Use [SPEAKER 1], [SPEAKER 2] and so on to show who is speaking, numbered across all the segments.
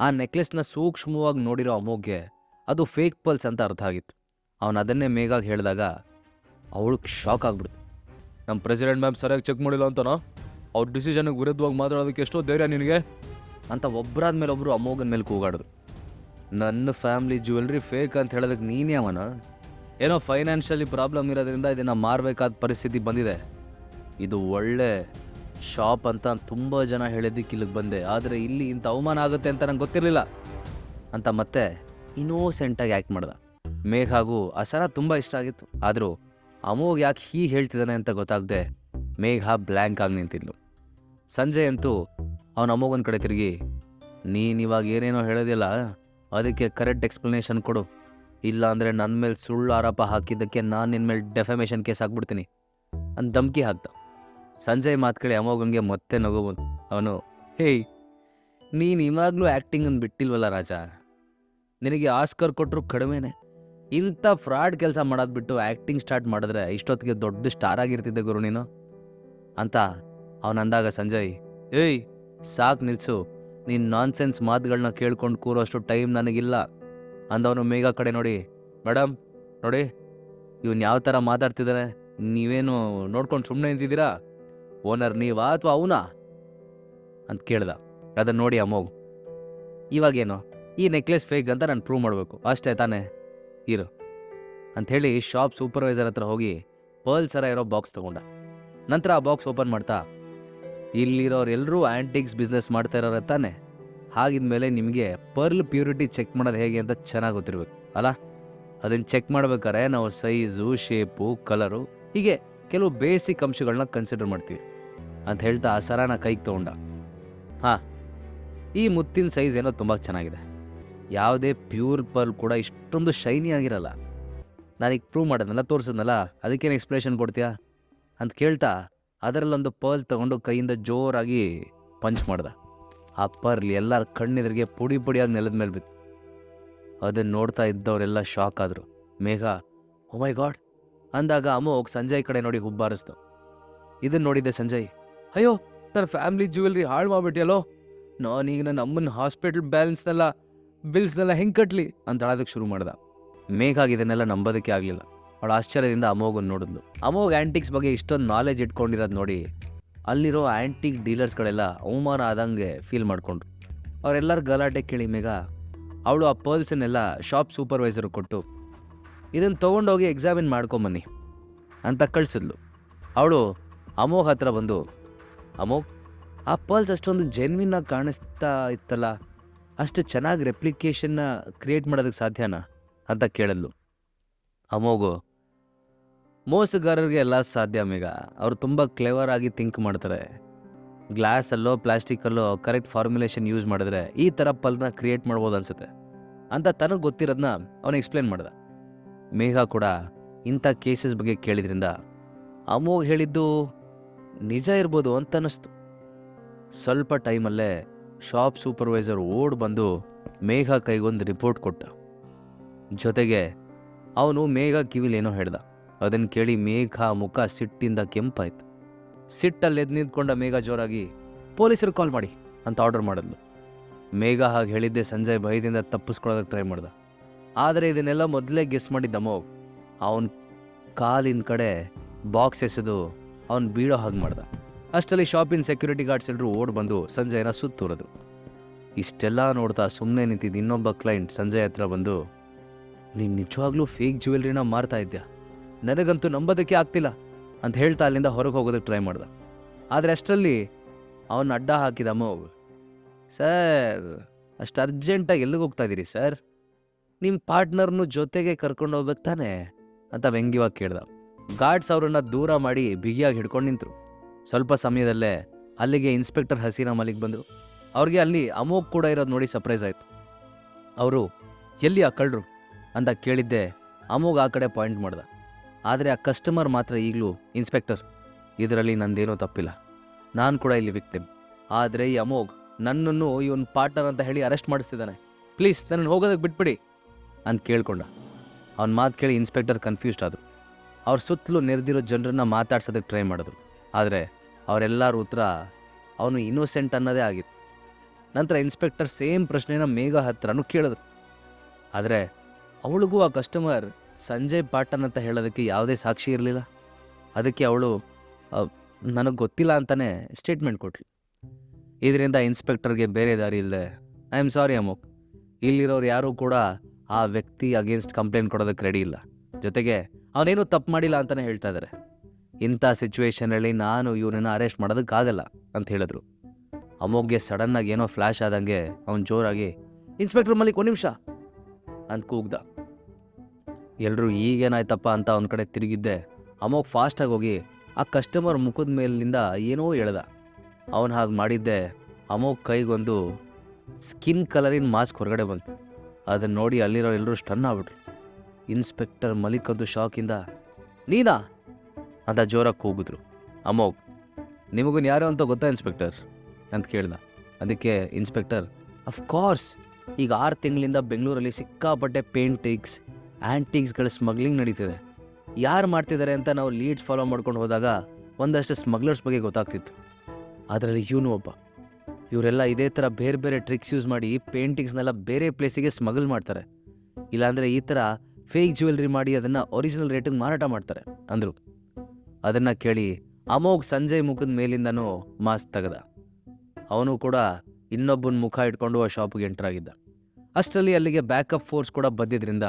[SPEAKER 1] ಆ ನೆಕ್ಲೆಸ್ನ ಸೂಕ್ಷ್ಮವಾಗಿ ನೋಡಿರೋ ಅಮೋಘ್ಗೆ ಅದು ಫೇಕ್ ಪಲ್ಸ್ ಅಂತ ಅರ್ಥ ಆಗಿತ್ತು. ಅವನು ಅದನ್ನೇ ಮೇಘಾಗಿ ಹೇಳಿದಾಗ ಅವಳು ಶಾಕ್ ಆಗ್ಬಿಡ್ತು. ನಮ್ಮ ಪ್ರೆಸಿಡೆಂಟ್ ಮ್ಯಾಮ್ ಸರಿಯಾಗಿ ಚೆಕ್ ಮಾಡಿಲ್ಲ ಅಂತನೋ? ಅವ್ರ ಡಿಸಿಷನ್ಗೆ ವಿರುದ್ಧವಾಗಿ ಮಾತಾಡೋದಕ್ಕೆ ಎಷ್ಟೋ ಧೈರ್ಯ ನಿನಗೆ? ಅಂತ ಒಬ್ಬರಾದ ಮೇಲೆ ಒಬ್ಬರು ಅಮೋಘನ ಮೇಲೆ ಕೂಗಾಡಿದ್ರು. ನನ್ನ ಫ್ಯಾಮ್ಲಿ ಜ್ಯುವೆಲ್ರಿ ಫೇಕ್ ಅಂತ ಹೇಳೋದಕ್ಕೆ ನೀನೇ ಅವನ? ಏನೋ ಫೈನಾನ್ಷಿಯಲಿ ಪ್ರಾಬ್ಲಮ್ ಇರೋದ್ರಿಂದ ಇದನ್ನು ಮಾರಬೇಕಾದ ಪರಿಸ್ಥಿತಿ ಬಂದಿದೆ. ಇದು ಒಳ್ಳೆ ಶಾಪ್ ಅಂತ ತುಂಬ ಜನ ಹೇಳಿದ್ದಕ್ಕೆ ಇಲ್ಲಿಗೆ ಬಂದೆ. ಆದರೆ ಇಲ್ಲಿ ಇಂಥ ಅವಮಾನ ಆಗುತ್ತೆ ಅಂತ ನಂಗೆ ಗೊತ್ತಿರಲಿಲ್ಲ. ಅಂತ ಮತ್ತೆ ಇನ್ನೋಸೆಂಟಾಗಿ ಆ್ಯಕ್ಟ್ ಮಾಡ್ದ. ಮೇಘ ಹಾಗೂ ಆ ಸರ ತುಂಬ ಇಷ್ಟ ಆಗಿತ್ತು. ಆದರೂ ಅಮೋಗ್ ಯಾಕೆ ಹೀಗೆ ಹೇಳ್ತಿದ್ದಾನೆ ಅಂತ ಗೊತ್ತಾಗದೆ ಮೇಘ ಬ್ಲ್ಯಾಂಕ್ ಆಗಿ ನಿಂತಿದ್ಲು. ಸಂಜೆ ಅಂತೂ ಅವನು ಅಮೋಘನ ಕಡೆ ತಿರುಗಿ, ನೀನು ಇವಾಗ ಏನೇನೋ ಹೇಳೋದಿಲ್ಲ, ಅದಕ್ಕೆ ಕರೆಕ್ಟ್ ಎಕ್ಸ್ಪ್ಲನೇಷನ್ ಕೊಡು. ಇಲ್ಲ ಅಂದರೆ ನನ್ನ ಮೇಲೆ ಸುಳ್ಳು ಆರೋಪ ಹಾಕಿದ್ದಕ್ಕೆ ನಾನು ನಿನ್ನ ಮೇಲೆ ಡೆಫಮೇಷನ್ ಕೇಸ್ ಹಾಕ್ಬಿಡ್ತೀನಿ ಅಂತ ಧಮ್ಕಿ ಹಾಕ್ದ. ಸಂಜಯ್ ಮಾತು ಕೇಳಿ ಮತ್ತೆ ನಗು ಬಂತು. ಅವನು, ಹೇಯ್, ನೀನು ಇವಾಗಲೂ ಆ್ಯಕ್ಟಿಂಗನ್ನು ಬಿಟ್ಟಿಲ್ವಲ್ಲ ರಾಜ? ನಿನಗೆ ಆಸ್ಕರ್ ಕೊಟ್ಟರು ಕಡಿಮೆನೆ. ಇಂಥ ಫ್ರಾಡ್ ಕೆಲಸ ಮಾಡೋದು ಬಿಟ್ಟು ಆ್ಯಕ್ಟಿಂಗ್ ಸ್ಟಾರ್ಟ್ ಮಾಡಿದ್ರೆ ಇಷ್ಟೊತ್ತಿಗೆ ದೊಡ್ಡ ಸ್ಟಾರ್ ಆಗಿರ್ತಿದ್ದೆ ಗುರು ನೀನು. ಅಂತ ಅವನಂದಾಗ ಸಂಜಯ್, ಏಯ್, ಸಾಕು ನಿಲ್ಸು. ನೀನು ನಾನ್ಸೆನ್ಸ್ ಮಾತುಗಳನ್ನ ಕೇಳ್ಕೊಂಡು ಕೂರೋಷ್ಟು ಟೈಮ್ ನನಗಿಲ್ಲ. ಅಂದವನು ಮೇಘ ಕಡೆ ನೋಡಿ ಮೇಡಮ್ ನೋಡಿ, ಇವನು ಯಾವ ಥರ ಮಾತಾಡ್ತಿದ್ದಾನೆ ನೀವೇನು ನೋಡ್ಕೊಂಡು ಸುಮ್ಮನೆ ನಿಂತಿದ್ದೀರಾ? ಓನರ್ ನೀವಾ ಅಥವಾ ಅವನಾ? ಅಂತ ಕೇಳ್ದ. ಅದನ್ನು ನೋಡಿ ಅಮೋಘ್. ಇವಾಗೇನು? ಈ ನೆಕ್ಲೆಸ್ ಫೇಕ್ ಅಂತ ನಾನು ಪ್ರೂವ್ ಮಾಡಬೇಕು. ಅಷ್ಟೇ ತಾನೇ? ಇರು. ಅಂಥೇಳಿ ಶಾಪ್ ಸೂಪರ್ವೈಸರ್ ಹತ್ರ ಹೋಗಿ ಪರ್ಲ್ ಸರ ಇರೋ ಬಾಕ್ಸ್ ತಗೊಂಡ. ನಂತರ ಆ ಬಾಕ್ಸ್ ಓಪನ್ ಮಾಡ್ತಾ ಇಲ್ಲಿರೋರೆಲ್ಲರೂ ಆ್ಯಂಟಿಕ್ಸ್ ಬಿಸ್ನೆಸ್ ಮಾಡ್ತಾ ಇರೋರೆ ತಾನೆ? ಹಾಗಿದ್ಮೇಲೆ ನಿಮಗೆ ಪರ್ಲ್ ಪ್ಯೂರಿಟಿ ಚೆಕ್ ಮಾಡೋದು ಹೇಗೆ ಅಂತ ಚೆನ್ನಾಗಿ ಗೊತ್ತಿರಬೇಕು ಅಲ್ಲ ಅದನ್ನು ಚೆಕ್ ಮಾಡ್ಬೇಕಾದ್ರೆ ನಾವು ಸೈಜು ಶೇಪು ಕಲರು ಹೀಗೆ ಕೆಲವು ಬೇಸಿಕ್ ಅಂಶಗಳನ್ನ ಕನ್ಸಿಡರ್ ಮಾಡ್ತೀವಿ. ಅಂತ ಹೇಳ್ತಾ ಆ ಸರನ ಕೈಗೆ ತೊಗೊಂಡ. ಹಾಂ, ಈ ಮುತ್ತಿನ ಸೈಜ್ ಏನೋ ತುಂಬ ಚೆನ್ನಾಗಿದೆ. ಯಾವುದೇ ಪ್ಯೂರ್ ಪರ್ಲ್ ಕೂಡ ಇಷ್ಟೊಂದು ಶೈನಿ ಆಗಿರಲ್ಲ. ನಾನೀಗ ಪ್ರೂವ್ ಮಾಡೋದನ್ನೆಲ್ಲ ತೋರಿಸಿದ್ನಲ್ಲ, ಅದಕ್ಕೇನು ಎಕ್ಸ್ಪ್ಲೇಷನ್ ಕೊಡ್ತೀಯಾ? ಅಂತ ಕೇಳ್ತಾ ಅದರಲ್ಲೊಂದು ಪರ್ಲ್ ತೊಗೊಂಡು ಕೈಯಿಂದ ಜೋರಾಗಿ ಪಂಚ್ ಮಾಡ್ದೆ. ಆ ಪರ್ಲ್ ಎಲ್ಲರ ಕಣ್ಣೆದುರಿಗೆ ಪುಡಿ ಪುಡಿಯಾಗಿ ನೆಲದ ಮೇಲೆ ಬಿತ್ತು. ಅದನ್ನು ನೋಡ್ತಾ ಇದ್ದವರೆಲ್ಲ ಶಾಕ್ ಆದರು. Megha my God! ಅಂದಾಗ ಅಮೋಗ್ ಸಂಜಯ್ ಕಡೆ ನೋಡಿ ಹುಬ್ಬಾರಿಸ್ದು. ಇದನ್ನು ನೋಡಿದ್ದೆ ಸಂಜಯ್ ಅಯ್ಯೋ, ನನ್ನ ಫ್ಯಾಮಿಲಿ ಜ್ಯುವೆಲ್ರಿ ಹಾಳು ಮಾಡ್ಬಿಟ್ಟಿಯಲ್ಲೋ ನಾನೀಗ ನನ್ನ ಅಮ್ಮನ ಹಾಸ್ಪಿಟಲ್ ಬ್ಯಾಲೆನ್ಸ್ನೆಲ್ಲ ಬಿಲ್ಸ್ನೆಲ್ಲ ಹೆಂಗೆ ಕಟ್ಲಿ? ಅಂತ ಹೇಳೋದಕ್ಕೆ ಶುರು ಮಾಡ್ದ. ಮೇಘಾಗಿ ಇದನ್ನೆಲ್ಲ ನಂಬೋದಕ್ಕೆ ಆಗಲಿಲ್ಲ. ಅವಳು ಆಶ್ಚರ್ಯದಿಂದ ಅಮೋಗನ್ನು ನೋಡಿದ್ಲು. ಅಮೋಗ್ ಆ್ಯಂಟಿಕ್ಸ್ ಬಗ್ಗೆ ಇಷ್ಟೊಂದು ನಾಲೆಜ್ ಇಟ್ಕೊಂಡಿರೋದು ನೋಡಿ, ಅಲ್ಲಿರೋ ಆ್ಯಂಟಿಕ್ ಡೀಲರ್ಸ್ಗಳೆಲ್ಲ ಅವಮಾನ ಆದಂಗೆ ಫೀಲ್ ಮಾಡಿಕೊಂಡ್ರು. ಅವರೆಲ್ಲರ ಗಲಾಟೆ ಕೇಳಿ ಮೇಘ, ಅವಳು ಆ ಪರ್ಲ್ಸನ್ನೆಲ್ಲ ಶಾಪ್ ಸೂಪರ್ವೈಸರ್ ಕೊಟ್ಟು ಇದನ್ನು ತೊಗೊಂಡೋಗಿ ಎಕ್ಸಾಮಿನ್ ಮಾಡ್ಕೊಂಬನ್ನಿ ಅಂತ ಕಳಿಸಿದ್ಲು. ಅವಳು ಅಮೋಘ್ ಹತ್ರ ಬಂದು ಅಮೋಘ್ ಆ ಪಲ್ಸ್ ಅಷ್ಟೊಂದು ಜೆನ್ವಿನ್ನಾಗಿ ಕಾಣಿಸ್ತಾ ಇತ್ತಲ್ಲ. ಅಷ್ಟು ಚೆನ್ನಾಗಿ ರೆಪ್ಲಿಕೇಶನ್ನ ಕ್ರಿಯೇಟ್ ಮಾಡೋದಕ್ಕೆ ಸಾಧ್ಯನಾ? ಅಂತ ಕೇಳಿದ್ಲು ಅಮೋಘು, ಮೋಸಗಾರರಿಗೆ ಎಲ್ಲ ಸಾಧ್ಯ ಮೇಗ ಅವರು ತುಂಬ ಕ್ಲೇವರ್ ಆಗಿ ಥಿಂಕ್ ಮಾಡ್ತಾರೆ. ಗ್ಲಾಸಲ್ಲೋ, ಪ್ಲಾಸ್ಟಿಕಲ್ಲೋ ಕರೆಕ್ಟ್ ಫಾರ್ಮುಲೇಷನ್ ಯೂಸ್ ಮಾಡಿದ್ರೆ ಈ ಥರ ಪಲ್ನ ಕ್ರಿಯೇಟ್ ಮಾಡ್ಬೋದು ಅನ್ಸುತ್ತೆ. ಅಂತ ತನಗೆ ಗೊತ್ತಿರೋದನ್ನ ಅವನು ಎಕ್ಸ್ಪ್ಲೇನ್ ಮಾಡ್ದ. ಮೇಘ ಕೂಡ ಇಂಥ ಕೇಸಸ್ ಬಗ್ಗೆ ಕೇಳಿದ್ರಿಂದ, ಅಮೋಘ್ ಹೇಳಿದ್ದು ನಿಜ ಇರ್ಬೋದು ಅಂತ ಅನ್ನಿಸ್ತು ಸ್ವಲ್ಪ ಟೈಮಲ್ಲೇ ಶಾಪ್ ಸೂಪರ್ವೈಸರ್ ಓಡ್ ಬಂದು ಮೇಘ ಕೈಗೊಂದು ರಿಪೋರ್ಟ್ ಕೊಟ್ಟ. ಜೊತೆಗೆ ಅವನು ಮೇಘ ಕಿವಿಲೇನೋ ಹೇಳ್ದ. ಅದನ್ನು ಕೇಳಿ ಮೇಘ ಮುಖ ಸಿಟ್ಟಿಂದ ಕೆಂಪಾಯ್ತು. ಸಿಟ್ಟಲ್ಲಿ ಎದ್ದು ನಿಂತ್ಕೊಂಡ ಮೇಘ ಜೋರಾಗಿ, ಪೊಲೀಸರು ಕಾಲ್ ಮಾಡಿ ಅಂತ ಆರ್ಡರ್ ಮಾಡಿದ್ಲು. ಮೇಘ ಹಾಗೆ ಹೇಳಿದ್ದೆ ಸಂಜಯ್ ಭಯದಿಂದ ತಪ್ಪಿಸ್ಕೊಳ್ಳೋದಕ್ಕೆ ಟ್ರೈ ಮಾಡ್ದ. ಆದರೆ ಇದನ್ನೆಲ್ಲ ಮೊದಲೇ ಗೆಸ್ ಮಾಡಿದ್ದ ಮೋಗ್. ಅವನ ಕಾಲಿನ ಕಡೆ ಬಾಕ್ಸ್ ಎಸೆದು ಅವನು ಬೀಳೋ ಹಾಗೆ ಮಾಡ್ದ. ಅಷ್ಟರಲ್ಲಿ ಶಾಪಿನ ಸೆಕ್ಯೂರಿಟಿ ಗಾರ್ಡ್ಸ್ ಎಲ್ಲರೂ ಓಡ್ ಬಂದು ಸಂಜಯನ ಸುತ್ತೂರಿದ್ರು ಇಷ್ಟೆಲ್ಲ ನೋಡ್ತಾ ಸುಮ್ಮನೆ ನಿಂತಿದ್ದ ಇನ್ನೊಬ್ಬ ಕ್ಲೈಂಟ್ ಸಂಜಯ್ ಹತ್ರ ಬಂದು, ನೀನು ನಿಜವಾಗ್ಲೂ ಫೇಕ್ ಜ್ಯುವೆಲ್ರಿನ ಮಾರ್ತಾ ಇದ್ಯಾ? ನನಗಂತೂ ನಂಬೋದಕ್ಕೆ ಆಗ್ತಿಲ್ಲ ಅಂತ ಹೇಳ್ತಾ ಅಲ್ಲಿಂದ ಹೊರಗೆ ಹೋಗೋದಕ್ಕೆ ಟ್ರೈ ಮಾಡ್ದ. ಆದರೆ ಅಷ್ಟರಲ್ಲಿ ಅವನ್ನ ಅಡ್ಡ ಹಾಕಿದ ಅಮ್ಮವ್ ಸರ್, ಅಷ್ಟು ಅರ್ಜೆಂಟಾಗಿ ಎಲ್ಲಿಗೆ ಹೋಗ್ತಾ ಇದ್ದೀರಿ ಸರ್? ನಿಮ್ಮ ಪಾರ್ಟ್ನರ್ನು ಜೊತೆಗೆ ಕರ್ಕೊಂಡು ಹೋಗ್ಬೇಕು ತಾನೆ? ಅಂತ ವ್ಯಂಗ್ಯವಾಗಿ ಕೇಳ್ದ. ಗಾರ್ಡ್ಸ್ ಅವರನ್ನು ದೂರ ಮಾಡಿ ಬಿಗಿಯಾಗಿ ಹಿಡ್ಕೊಂಡು ನಿಂತರು. ಸ್ವಲ್ಪ ಸಮಯದಲ್ಲೇ ಅಲ್ಲಿಗೆ ಇನ್ಸ್ಪೆಕ್ಟರ್ ಹಸೀನಾ ಮಲಿಕ್ ಬಂದರು. ಅವ್ರಿಗೆ ಅಲ್ಲಿ ಅಮೋಕ್ ಕೂಡ ಇರೋದು ನೋಡಿ ಸರ್ಪ್ರೈಸ್ ಆಯಿತು. ಅವರು, ಎಲ್ಲಿ ಆ ಕಳ್ಳರು? ಅಂತ ಕೇಳಿದ್ದೆ ಅಮೋಗ್ ಆ ಕಡೆ ಪಾಯಿಂಟ್ ಮಾಡ್ದ. ಆದರೆ ಆ ಕಸ್ಟಮರ್ ಮಾತ್ರ ಈಗಲೂ, ಇನ್ಸ್ಪೆಕ್ಟರ್, ಇದರಲ್ಲಿ ನಂದೇನೂ ತಪ್ಪಿಲ್ಲ. ನಾನು ಕೂಡ ಇಲ್ಲಿ ವಿಕ್ಟಿಮ್ ಆದರೆ ಈ ಅಮೋಗ್ ನನ್ನನ್ನು ಇವನ್ ಪಾರ್ಟ್ನರ್ ಅಂತ ಹೇಳಿ ಅರೆಸ್ಟ್ ಮಾಡಿಸ್ತಿದ್ದಾನೆ. ಪ್ಲೀಸ್ ನನ್ನನ್ನು ಹೋಗೋದಕ್ಕೆ ಬಿಟ್ಬಿಡಿ. ಅಂತ ಕೇಳ್ಕೊಂಡ. ಅವ್ನ ಮಾತು ಕೇಳಿ ಇನ್ಸ್ಪೆಕ್ಟರ್ ಕನ್ಫ್ಯೂಸ್ಡ್ ಆದರು. ಅವ್ರ ಸುತ್ತಲೂ ನೆರೆದಿರೋ ಜನರನ್ನ ಮಾತಾಡ್ಸೋದಕ್ಕೆ ಟ್ರೈ ಮಾಡಿದ್ರು. ಆದರೆ ಅವರೆಲ್ಲರ ಉತ್ತರ, ಅವನು ಇನ್ನೋಸೆಂಟ್ ಅನ್ನೋದೇ ಆಗಿತ್ತು. ನಂತರ ಇನ್ಸ್ಪೆಕ್ಟರ್ ಸೇಮ್ ಪ್ರಶ್ನೆನ ಮೇಘ ಹತ್ರನೂ ಕೇಳಿದ್ರು. ಆದರೆ ಅವಳಿಗೂ ಆ ಕಸ್ಟಮರ್ ಸಂಜಯ್ ಪಾಟನ್ ಅಂತ ಹೇಳೋದಕ್ಕೆ ಯಾವುದೇ ಸಾಕ್ಷಿ ಇರಲಿಲ್ಲ. ಅದಕ್ಕೆ ಅವಳು ನನಗೆ ಗೊತ್ತಿಲ್ಲ ಅಂತಲೇ ಸ್ಟೇಟ್ಮೆಂಟ್ ಕೊಟ್ಲು. ಇದರಿಂದ ಇನ್ಸ್ಪೆಕ್ಟರ್ಗೆ ಬೇರೆ ದಾರಿ ಇಲ್ಲದೆ ಐ ಆಮ್ ಸಾರಿ ಅಮೋಕ್. ಇಲ್ಲಿರೋರು ಯಾರೂ ಕೂಡ ಆ ವ್ಯಕ್ತಿ ಅಗೇನ್ಸ್ಟ್ ಕಂಪ್ಲೇಂಟ್ ಕೊಡೋದಕ್ಕೆ ರೆಡಿ ಇಲ್ಲ. ಜೊತೆಗೆ ಅವನೇನು ತಪ್ಪು ಮಾಡಿಲ್ಲ ಅಂತಲೇ ಹೇಳ್ತಾ ಇದ್ದಾರೆ ಇಂಥ ಸಿಚುವೇಶನಲ್ಲಿ ನಾನು ಇವನನ್ನು ಅರೆಸ್ಟ್ ಮಾಡೋದಕ್ಕಾಗಲ್ಲ ಅಂತ ಹೇಳಿದ್ರು. ಅಮೋಘ್ಗೆ ಸಡನ್ನಾಗಿ ಏನೋ ಫ್ಲ್ಯಾಶ್ ಆದಂಗೆ ಅವನು ಜೋರಾಗಿ, ಇನ್ಸ್ಪೆಕ್ಟರ್ ಮಲ್ಲಿಕ್ ಒಂದು ನಿಮಿಷ ಅಂತ ಕೂಗ್ದ. ಎಲ್ಲರೂ ಈಗೇನಾಯ್ತಪ್ಪ ಅಂತ ಅವನ ಕಡೆ ತಿರುಗಿದ್ದೆ. ಅಮೋಘ್ ಫಾಸ್ಟಾಗಿ ಹೋಗಿ ಆ ಕಸ್ಟಮರ್ ಮುಖದ ಮೇಲಿಂದ ಏನೋ ಹೇಳ್ದ. ಅವನು ಹಾಗೆ ಮಾಡಿದ್ದೆ, ಅಮೋಘ್ ಕೈಗೊಂದು ಸ್ಕಿನ್ ಕಲರಿನ ಮಾಸ್ಕ್ ಹೊರಗಡೆ ಬಂತು. ಅದನ್ನು ನೋಡಿ ಅಲ್ಲಿರೋ ಎಲ್ಲರೂ ಸ್ಟನ್ ಆಗ್ಬಿಟ್ರು. ಇನ್ಸ್ಪೆಕ್ಟರ್ ಮಲಿಕ್ ಅಂತೂ ಶಾಕಿಂದ, ನೀನಾ? ಅಂತ ಜೋರಾಗಿ ಕೂಗಿದ್ರು. ಅಮೋಗ್ ನಿಮಗೂ ಯಾರು ಅಂತ ಗೊತ್ತಾ ಇನ್ಸ್ಪೆಕ್ಟರ್? ಅಂತ ಕೇಳ್ದ. ಅದಕ್ಕೆ ಇನ್ಸ್ಪೆಕ್ಟರ್ ಅಫ್ಕೋರ್ಸ್ ಈಗ ಆರು ತಿಂಗಳಿಂದ ಬೆಂಗಳೂರಲ್ಲಿ ಸಿಕ್ಕಾಪಟ್ಟೆ ಪೇಂಟಿಂಗ್ಸ್ ಆ್ಯಂಟಿಂಗ್ಸ್ಗಳ ಸ್ಮಗ್ಲಿಂಗ್ ನಡೀತಿದೆ. ಯಾರು ಮಾಡ್ತಿದ್ದಾರೆ ಅಂತ ನಾವು ಲೀಡ್ಸ್ ಫಾಲೋ ಮಾಡ್ಕೊಂಡು ಹೋದಾಗ ಒಂದಷ್ಟು ಸ್ಮಗ್ಲರ್ಸ್ ಬಗ್ಗೆ ಗೊತ್ತಾಗ್ತಿತ್ತು. ಅದರಲ್ಲಿ ಇವನು ಒಬ್ಬ. ಇವರೆಲ್ಲ ಇದೇ ಥರ ಬೇರೆ ಬೇರೆ ಟ್ರಿಕ್ಸ್ ಯೂಸ್ ಮಾಡಿ ಪೇಂಟಿಂಗ್ಸ್ನೆಲ್ಲ ಬೇರೆ ಪ್ಲೇಸಿಗೆ ಸ್ಮಗಲ್ ಮಾಡ್ತಾರೆ. ಇಲ್ಲಾಂದರೆ ಈ ಥರ ಫೇಕ್ ಜ್ಯುವೆಲ್ರಿ ಮಾಡಿ ಅದನ್ನು ಒರಿಜಿನಲ್ ರೇಟಿಗೆ ಮಾರಾಟ ಮಾಡ್ತಾರೆ, ಅಂದರು. ಅದನ್ನು ಕೇಳಿ ಅಮೋಘ್ ಸಂಜಯ್ ಮುಖದ ಮೇಲಿಂದನೂ ಮಾಸ್ಕ್ ತೆಗೆದ. ಅವನು ಕೂಡ ಇನ್ನೊಬ್ಬನ ಮುಖ ಇಟ್ಕೊಂಡು ಆ ಶಾಪಿಗೆ ಎಂಟರ್ ಆಗಿದ್ದ. ಅಷ್ಟರಲ್ಲಿ ಅಲ್ಲಿಗೆ ಬ್ಯಾಕಪ್ ಫೋರ್ಸ್ ಕೂಡ ಬಂದಿದ್ದರಿಂದ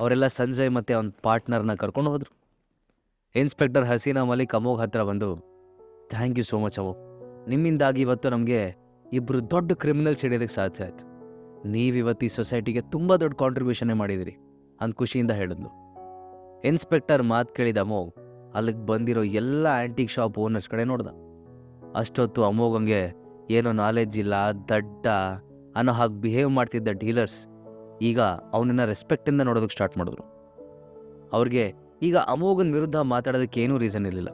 [SPEAKER 1] ಅವರೆಲ್ಲ ಸಂಜಯ್ ಮತ್ತು ಅವನ ಪಾರ್ಟ್ನರ್ನ ಕರ್ಕೊಂಡು ಹೋದರು. ಇನ್ಸ್ಪೆಕ್ಟರ್ ಹಸೀನಾ ಮಲಿಕ್ ಅಮೋಘ್ ಹತ್ರ ಬಂದು thank you so much Amogh. ನಿಮ್ಮಿಂದಾಗಿ ಇವತ್ತು ನಮಗೆ ಇಬ್ಬರು ದೊಡ್ಡ ಕ್ರಿಮಿನಲ್ಸ್ ಹಿಡಿಯೋದಕ್ಕೆ ಸಾಧ್ಯ ಆಯಿತು. ನೀವಿವತ್ತು ಈ ಸೊಸೈಟಿಗೆ ತುಂಬ ದೊಡ್ಡ ಕಾಂಟ್ರಿಬ್ಯೂಷನ್ನೇ ಮಾಡಿದಿರಿ. ಅಂತ ಖುಷಿಯಿಂದ ಹೇಳಿದ್ಲು. ಇನ್ಸ್ಪೆಕ್ಟರ್ ಮಾತು ಕೇಳಿದ ಅಮೋಘ್ ಅಲ್ಲಿಗೆ ಬಂದಿರೋ ಎಲ್ಲ ಆ್ಯಂಟಿಕ್ ಶಾಪ್ ಓನರ್ಸ್ ಕಡೆ ನೋಡ್ದ. ಅಷ್ಟೊತ್ತು ಅಮೋಘಂಗೆ ಏನೋ ನಾಲೆಡ್ಜ್ ಇಲ್ಲ, ದಡ್ಡ ಅನ್ನೋ ಹಾಗೆ ಬಿಹೇವ್ ಮಾಡ್ತಿದ್ದ ಡೀಲರ್ಸ್ ಈಗ ಅವನನ್ನ ರೆಸ್ಪೆಕ್ಟಿಂದ ನೋಡೋದಕ್ಕೆ ಸ್ಟಾರ್ಟ್ ಮಾಡಿದ್ರು. ಅವ್ರಿಗೆ ಈಗ ಅಮೋಘನ್ ವಿರುದ್ಧ ಮಾತಾಡೋದಕ್ಕೆ ಏನೂ ರೀಸನ್ ಇರಲಿಲ್ಲ.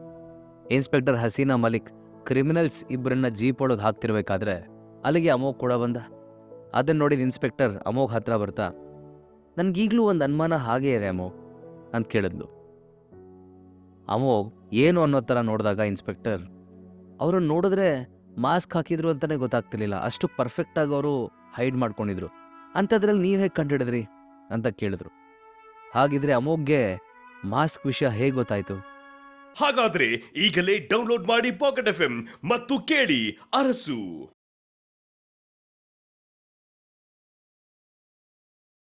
[SPEAKER 1] ಇನ್ಸ್ಪೆಕ್ಟರ್ ಹಸೀನಾ ಮಲಿಕ್ ಕ್ರಿಮಿನಲ್ಸ್ ಇಬ್ಬರನ್ನ ಜೀಪ್ ಒಳಗೆ ಹಾಕ್ತಿರ್ಬೇಕಾದ್ರೆ ಅಲ್ಲಿಗೆ ಅಮೋಘ್ ಕೂಡ ಬಂದ. ಅದನ್ನು ನೋಡಿದ ಇನ್ಸ್ಪೆಕ್ಟರ್ ಅಮೋಘ್ ಹತ್ರ ಬರ್ತಾ ನನ್ಗೀಗ್ಲೂ ಒಂದು ಅನುಮಾನ ಹಾಗೇ ಇದೆ ಅಮೋ ಅಂತ ಕೇಳಿದ್ಲು. ಅಮೋ, ಏನು ಅನ್ನೋ ಥರ ನೋಡಿದಾಗ ಇನ್ಸ್ಪೆಕ್ಟರ್, ಅವರನ್ನು ನೋಡಿದ್ರೆ ಮಾಸ್ಕ್ ಹಾಕಿದ್ರು ಅಂತಲೇ ಗೊತ್ತಾಗ್ತಿರ್ಲಿಲ್ಲ. ಅಷ್ಟು ಪರ್ಫೆಕ್ಟಾಗಿ ಅವರು ಹೈಡ್ ಮಾಡ್ಕೊಂಡಿದ್ರು. ಅಂಥದ್ರಲ್ಲಿ ನೀವು ಹೇಗೆ ಕಂಡುಹಿಡಿದ್ರಿ? ಅಂತ ಕೇಳಿದ್ರು. ಹಾಗಿದ್ರೆ ಅಮೋಗ್ಗೆ ಮಾಸ್ಕ್ ವಿಷಯ ಹೇಗೆ ಗೊತ್ತಾಯ್ತು?
[SPEAKER 2] ಹಾಗಾದ್ರೆ ಈಗಲೇ ಡೌನ್ಲೋಡ್ ಮಾಡಿ ಪಾಕೆಟ್ ಎಫ್ ಎಂ ಮತ್ತು ಕೇಳಿ ಅರಸು.